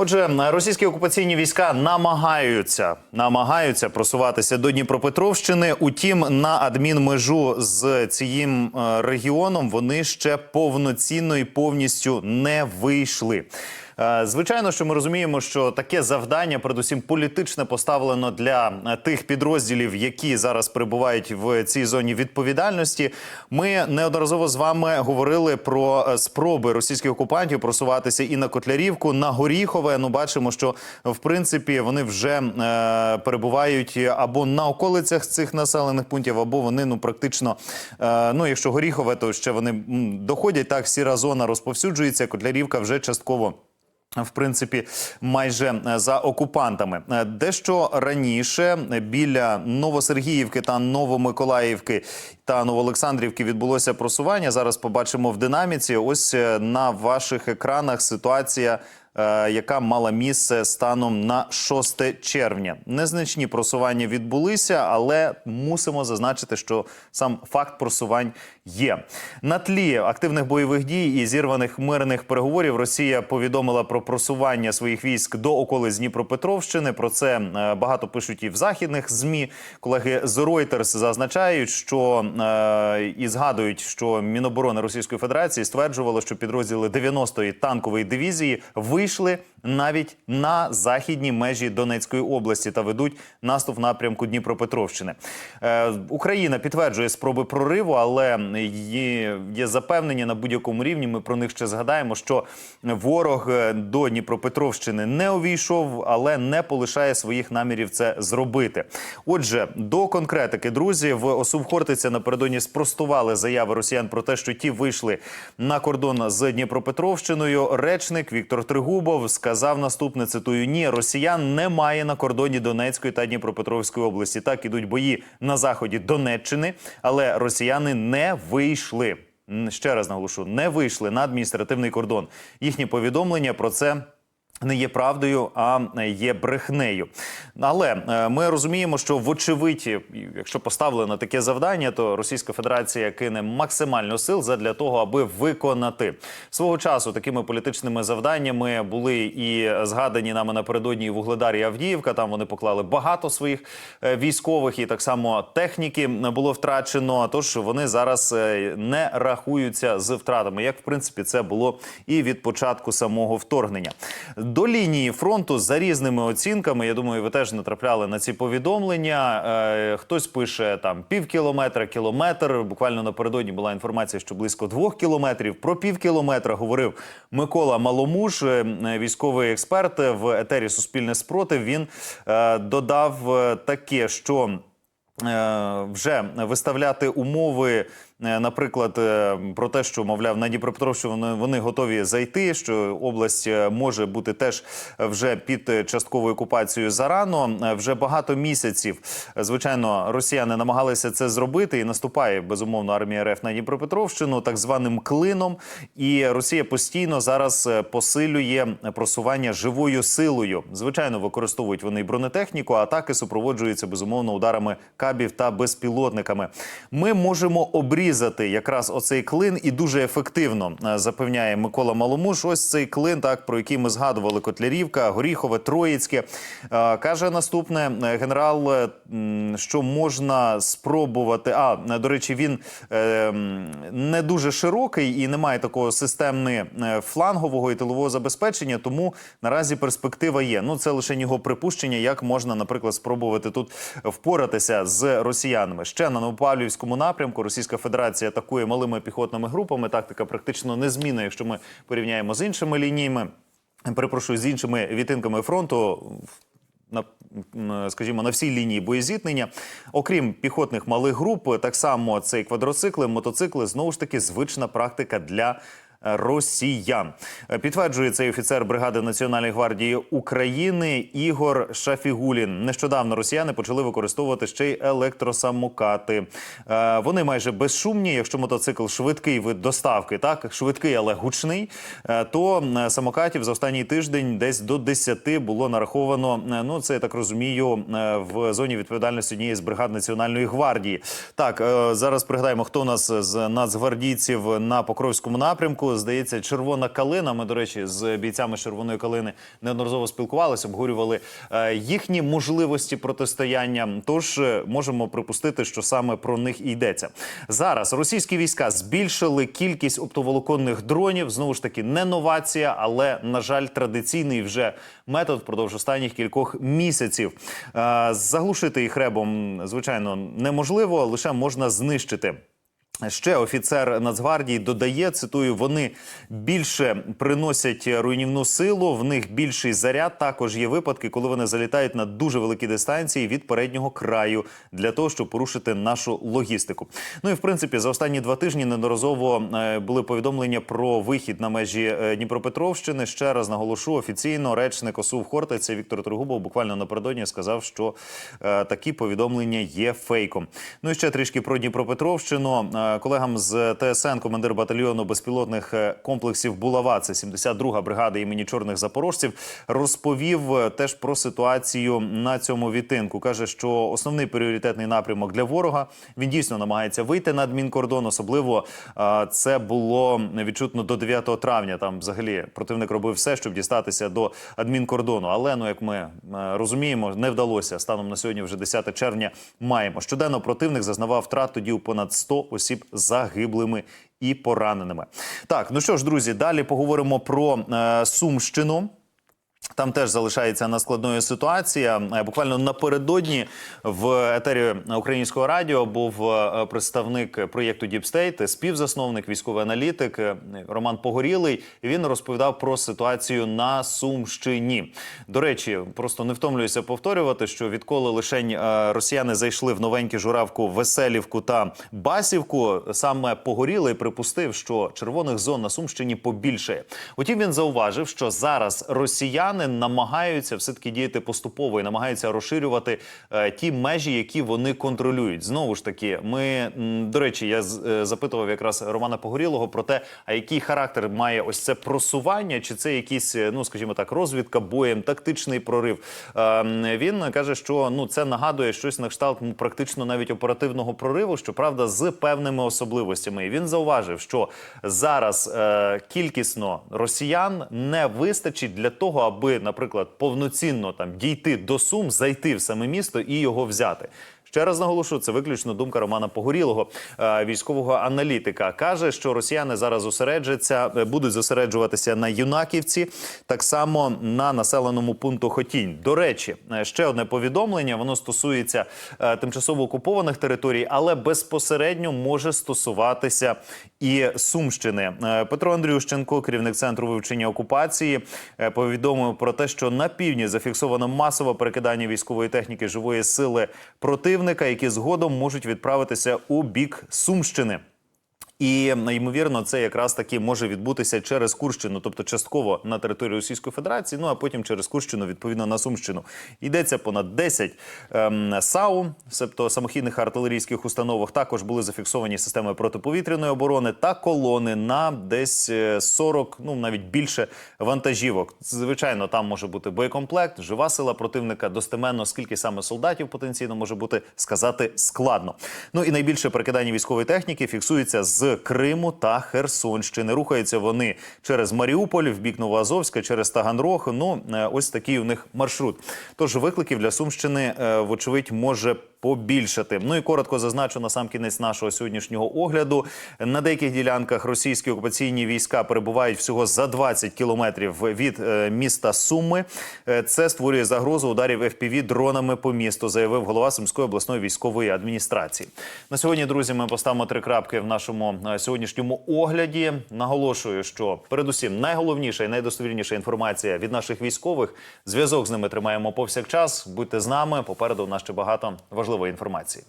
Отже, російські окупаційні війська намагаються намагаються просуватися до Дніпропетровщини. Утім, на адмінмежу з цим е, регіоном вони ще повноцінно і повністю не вийшли. Е, Звичайно, що ми розуміємо, що таке завдання, передусім політичне, поставлено для е, тих підрозділів, які зараз перебувають в цій зоні відповідальності. Ми неодноразово з вами говорили про е, спроби російських окупантів просуватися і на Котлярівку, на Горіхове. Ну, бачимо, що в принципі вони вже е, перебувають або на околицях цих населених пунктів, або вони ну практично. Е, ну, якщо Горіхове, то ще вони доходять так. Сіра зона розповсюджується. Котлярівка вже частково. В принципі, майже е, за окупантами. Е, Дещо раніше біля Новосергіївки та Новомиколаївки та Новоолександрівки відбулося просування. Зараз побачимо в динаміці. Ось е, на ваших екранах ситуація. Яка мала місце станом на 6 червня, незначні просування відбулися, але мусимо зазначити, що сам факт просувань є на тлі активних бойових дій і зірваних мирних переговорів. Росія повідомила про просування своїх військ до околиць Дніпропетровщини. Про це е, багато пишуть і в західних змі. Колеги з Reuters зазначають, що е, і згадують, що Міноборони Російської Федерації стверджувало, що підрозділи 90-ї танкової дивізії вийшли навіть на західні межі Донецької області та ведуть наступ в напрямку Дніпропетровщини. Е, Україна підтверджує спроби прориву, але є, є запевнення на будь-якому рівні. Ми про них ще згадаємо, що ворог е, до Дніпропетровщини не увійшов, але не полишає своїх намірів це зробити. Отже, до конкретики, друзі, в ОСУВ Хортиця напередодні спростували заяви росіян про те, що ті вийшли на кордон з Дніпропетровщиною. Речник Віктор Тригубов сказав наступне: цитую: ні, росіян немає на кордоні Донецької та Дніпропетровської області. Так ідуть бої на заході Донеччини, але росіяни не вийшли. Ще раз наголошу, не вийшли на адміністративний кордон. Їхні повідомлення про це. Не є правдою, а є брехнею. Але е, ми розуміємо, що вочевидь, якщо поставили на таке завдання, то Російська Федерація кине максимально сил задля того, аби виконати свого часу такими політичними завданнями були і згадані нами напередодні і Вугледар і Авдіївка. Там вони поклали багато своїх е, військових і так само техніки було втрачено. Тож вони зараз е, не рахуються з втратами, як в принципі це було і від початку самого вторгнення. До лінії фронту за різними оцінками. Я думаю, ви теж натрапляли на ці повідомлення. Е, хтось пише там пів кілометра, кілометр. Буквально напередодні була інформація, що близько двох кілометрів. Про пів кілометра говорив Микола Маломуш, е, військовий експерт в етері Суспільне спротив. Він е, додав таке, що вже виставляти умови. Е, Наприклад, е, про те, що мовляв на Дніпропетровщину вони, вони готові зайти, що область е, може бути теж вже під частковою окупацією зарано. Вже багато місяців, звичайно, росіяни намагалися це зробити, і наступає безумовно армія РФ на Дніпропетровщину так званим клином. І Росія постійно зараз посилює просування живою силою. Звичайно, використовують вони бронетехніку. Атаки супроводжуються безумовно ударами кабів та безпілотниками. Ми можемо обрізати якраз оцей клин і дуже ефективно е, запевняє Микола Маломуш. Ось цей клин, так про який ми згадували Котлярівка, Горіхове, Троїцьке. Е, Каже наступне е, генерал, що можна спробувати. А до речі, він не дуже широкий і не має такого системне е, флангового і тилового забезпечення. Тому наразі перспектива є. Ну це лише його припущення, як можна, наприклад, спробувати тут впоратися з росіянами. Ще на Новопавлівському напрямку Російська Федерація атакує малими піхотними групами. Тактика практично незмінна, якщо ми порівняємо з іншими лініями. Перепрошую з іншими відтинками фронту. На скажімо, на всій лінії боєзіткнення, окрім піхотних малих груп, так само це і квадроцикли, мотоцикли знову ж таки звична практика для росіян. Підтверджує цей офіцер бригади Національної гвардії України Ігор Шафігулін. Нещодавно росіяни почали використовувати ще й електросамокати. Е, Вони майже безшумні. Якщо мотоцикл швидкий вид доставки, так швидкий, але гучний, е, то е, самокатів за останній тиждень десь до 10 було нараховано. Ну це я так розумію, в зоні відповідальності однієї з бригад Національної гвардії. Так зараз пригадаємо, хто у нас з нацгвардійців на Покровському напрямку. Здається, червона калина. Ми, до речі, з бійцями червоної калини неодноразово спілкувалися, обговорювали е, їхні можливості протистояння. Тож е, можемо припустити, що саме про них і йдеться. Зараз російські війська збільшили кількість оптоволоконних дронів. Знову ж таки, не новація, але на жаль, традиційний вже метод впродовж останніх кількох місяців. Е, Заглушити їх ребом, звичайно, неможливо, лише можна знищити. Ще офіцер Нацгвардії додає, цитую, вони більше приносять руйнівну силу, в них більший заряд. Також є випадки, коли вони залітають на дуже великі дистанції від переднього краю для того, щоб порушити нашу логістику. Ну і в принципі, за останні два тижні неодноразово е, були повідомлення про вихід на межі е, Дніпропетровщини. Ще раз наголошу офіційно речник ОСУ Хортиця Віктор Тригубов буквально напередодні сказав, що е, такі повідомлення є фейком. Ну і ще трішки про Дніпропетровщину. Колегам з ТСН, командир батальйону безпілотних е, комплексів Булава, це 72-га бригада імені чорних запорожців, розповів е, теж про ситуацію на цьому відтинку. каже, що основний пріоритетний напрямок для ворога він дійсно намагається вийти на адмінкордон. Особливо е, це було відчутно до 9 травня. Там взагалі противник робив все, щоб дістатися до адмінкордону. Але ну як ми розуміємо, не вдалося станом на сьогодні. Вже 10 червня маємо щоденно. Противник зазнавав втрат тоді у понад 100 осіб загиблими і пораненими. Так, ну що ж, друзі, далі поговоримо про е, Сумщину. Там теж залишається наскладною ситуація. Е, Буквально напередодні в етері українського радіо був е, представник проєкту State, співзасновник, військовий аналітик е, Роман Погорілий. І Він розповідав про ситуацію на Сумщині. До речі, просто не втомлююся повторювати, що відколи лишень росіяни зайшли в новенькі журавку, Веселівку та Басівку, саме Погорілий припустив, що червоних зон на Сумщині побільшає. Утім, він зауважив, що зараз росіяни намагаються все таки діяти поступово і намагаються розширювати е, ті межі, які вони контролюють. Знову ж таки, ми до речі, я е, запитував якраз Романа Погорілого про те, а який характер має ось це просування, чи це якісь, е, ну скажімо так, розвідка боєм, тактичний прорив. Е, він каже, що ну це нагадує щось на кшталт практично навіть оперативного прориву, щоправда, з певними особливостями. І він зауважив, що зараз е, кількісно росіян не вистачить для того, аби, наприклад, повноцінно там дійти до Сум, зайти в саме місто і його взяти. Ще раз наголошу, це виключно думка Романа Погорілого, е, військового аналітика. Каже, що росіяни зараз зосереджаться, е, будуть зосереджуватися на Юнаківці, так само на населеному пункту Хотінь. До речі, е, ще одне повідомлення. Воно стосується тимчасово окупованих територій, але безпосередньо може стосуватися і Сумщини. Е, Петро Андрющенко, керівник центру вивчення окупації, е, повідомив про те, що на півдні зафіксовано масове перекидання військової техніки живої сили противника, які згодом можуть відправитися у бік Сумщини. І ймовірно, це якраз таки може відбутися через Курщину, тобто частково на території Російської Федерації, ну а потім через Курщину, відповідно на Сумщину. Йдеться понад 10 ем, САУ, себто самохідних артилерійських установах. Також були зафіксовані системи протиповітряної оборони та колони на десь е, 40, ну навіть більше вантажівок. Звичайно, там може бути боєкомплект, жива сила противника. Достеменно скільки саме солдатів потенційно може бути сказати складно. Ну і найбільше перекидання військової техніки фіксується з Криму та Херсонщини. Рухаються вони через Маріуполь в бік Новоазовська, через Таганрог. Ну е, ось такий у них маршрут. Тож викликів для Сумщини, е, вочевидь, може побільшати. Ну і коротко зазначу на сам кінець нашого сьогоднішнього огляду. На деяких ділянках російські окупаційні війська перебувають всього за 20 кілометрів від е, міста Суми. Е, Це створює загрозу ударів FPV дронами по місту, заявив голова Сумської обласної військової адміністрації. На сьогодні, друзі, ми поставимо три крапки в нашому е, сьогоднішньому огляді. Наголошую, що передусім найголовніша і найдостовірніша інформація від наших військових. Зв'язок з ними тримаємо повсякчас. Будьте з нами. Попереду у нас ще багато важливої інформації.